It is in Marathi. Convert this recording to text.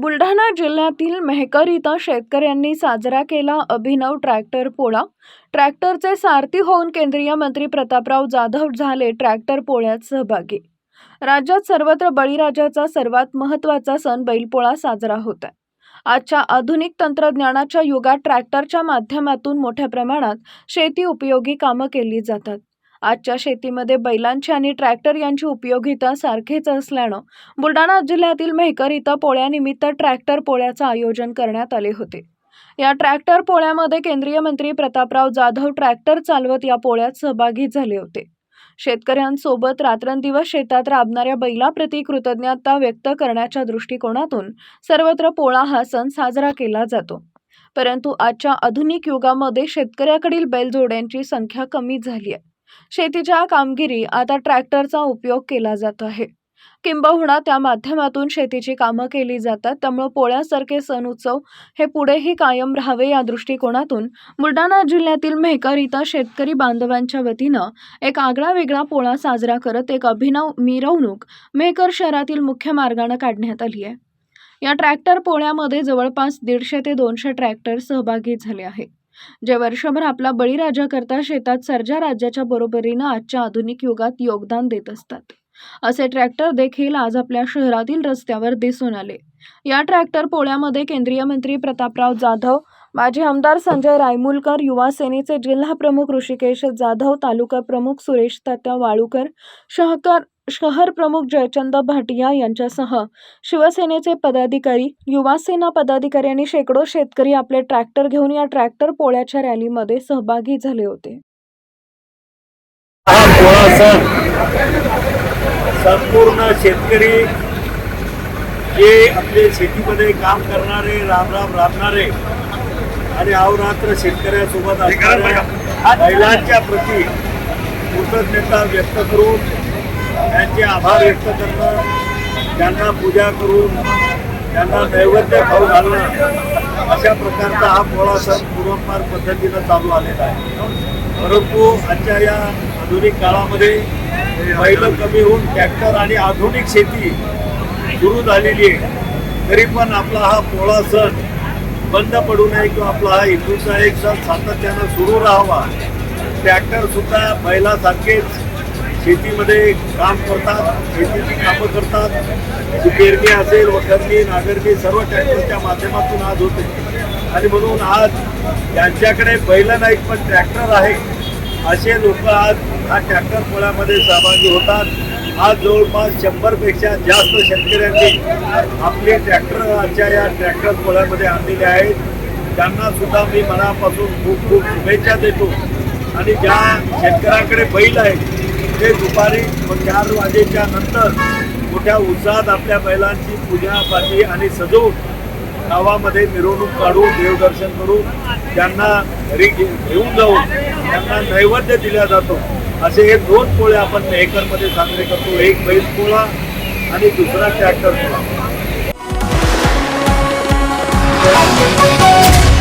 बुलढाणा जिल्ह्यातील मेहकर इथं शेतकऱ्यांनी साजरा केला अभिनव ट्रॅक्टर पोळा. ट्रॅक्टरचे सारथी होऊन केंद्रीय मंत्री प्रतापराव जाधव झाले ट्रॅक्टर पोळ्यात सहभागी. राज्यात सर्वत्र बळीराजाचा सर्वात महत्त्वाचा सण बैलपोळा साजरा होत आहे. आजच्या आधुनिक तंत्रज्ञानाच्या युगात ट्रॅक्टरच्या माध्यमातून मोठ्या प्रमाणात शेती उपयोगी कामं केली जातात. आजच्या शेतीमध्ये बैलांची आणि ट्रॅक्टर यांची उपयोगिता सारखीच असल्यानं बुलढाणा जिल्ह्यातील मेहकर इथं पोळ्यानिमित्त ट्रॅक्टर पोळ्याचं आयोजन करण्यात आले होते. या ट्रॅक्टर पोळ्यामध्ये केंद्रीय मंत्री प्रतापराव जाधव ट्रॅक्टर चालवत या पोळ्यात सहभागी झाले होते. शेतकऱ्यांसोबत रात्रंदिवस शेतात राबणाऱ्या बैलाप्रती कृतज्ञता व्यक्त करण्याच्या दृष्टिकोनातून सर्वत्र पोळा हा सण साजरा केला जातो. परंतु आजच्या आधुनिक युगामध्ये शेतकऱ्याकडील बैलजोड्यांची संख्या कमी झाली आहे. शेतीच्या कामगिरी आता ट्रॅक्टरचा उपयोग केला जात आहे. किंबहुना त्या माध्यमातून शेतीची कामं केली जातात त्यामुळं पोळ्यासारखे सण उत्सव हे पुढेही कायम राहावे या दृष्टिकोनातून बुलढाणा जिल्ह्यातील मेहकर इथं शेतकरी बांधवांच्या वतीनं एक आगळा वेगळा पोळा साजरा करत एक अभिनव मिरवणूक मेहकर शहरातील मुख्य मार्गानं काढण्यात आली आहे. या ट्रॅक्टर पोळ्यामध्ये जवळपास दीडशे ते दोनशे ट्रॅक्टर सहभागी झाले आहे जे वर्षभर आपला बळीराजा करता शेतात सर्जा राज्याच्या बरोबरीनं आजच्या आधुनिक युगात योगदान देत असतात. असे ट्रॅक्टर देखील आज आपल्या शहरातील रस्त्यावर दिसून आले. या ट्रॅक्टर पोळ्यामध्ये केंद्रीय मंत्री प्रतापराव जाधव माजी आमदार संजय रायमुलकर युवा सेनेचे जिल्हा प्रमुख ऋषिकेश जाधव तालुका प्रमुख सुरेश तात्या वाळूकर शहकार शहर प्रमुख जयचंद भाटिया यांच्यासह शिवसेनेचे पदाधिकारी युवा सेना पदाधिकारी आणि शेकडो शेतकरी आपले ट्रॅक्टर घेऊन या ट्रॅक्टर पोळ्याच्या रॅलीमध्ये सहभागी झाले होते. संपूर्ण शेतकरी जे आपले शेतीमध्ये काम करणारे राम राम राबणारे आणि अवरात्र शेतकऱ्यासोबत असणाऱ्या महिलांच्या प्रती कृतज्ञता व्यक्त करून त्यांचे आभार व्यक्त करणं त्यांना पूजा करून त्यांना नैवेद्य खाऊ घालणं अशा प्रकारचा हा पोळा सण पूर्वपार पद्धतीनं चालू आलेला आहे. परंतु आजच्या या आधुनिक काळामध्ये बैल कमी होऊन ट्रॅक्टर आणि आधुनिक शेती सुरू झालेली आहे. तरी पण आपला हा पोळा सण बंद पडू नये किंवा आपला हा हिंदूचा एक सण सातत्यानं सुरू राहावा. ट्रॅक्टरसुद्धा बैलासारखेच शेतीमध्ये काम करतात शेतीची कामं करतात. पेरणी असेल वखरणी नागरणी सर्व ट्रॅक्टरच्या माध्यमातून आज होते. आणि म्हणून आज यांच्याकडे बैल नाहीत पण ट्रॅक्टर आहे. असे लोक आज हा ट्रॅक्टर पोळ्यामध्ये सहभागी होतात. आज जवळपास शंभरपेक्षा जास्त शेतकऱ्यांनी आपले ट्रॅक्टर आजच्या या ट्रॅक्टर पोळ्यामध्ये आणलेले आहेत. त्यांना सुद्धा मी मनापासून खूप खूप शुभेच्छा देतो. आणि ज्या शेतकऱ्यांकडे बैल आहेत ते दुपारी चार वाजेच्या नंतर मोठ्या उत्साहात आपल्या बैलांची पूजा पाठी आणि सजवून गावामध्ये मिरवणूक काढून देवदर्शन करून त्यांना घरी घे- घेऊन जाऊन त्यांना नैवेद्य दिला जातो. असे हे दोन पोळे आपण मेहकरमध्ये साजरे करतो. एक बैल पोळा आणि दुसरा ट्रॅक्टर पोळा.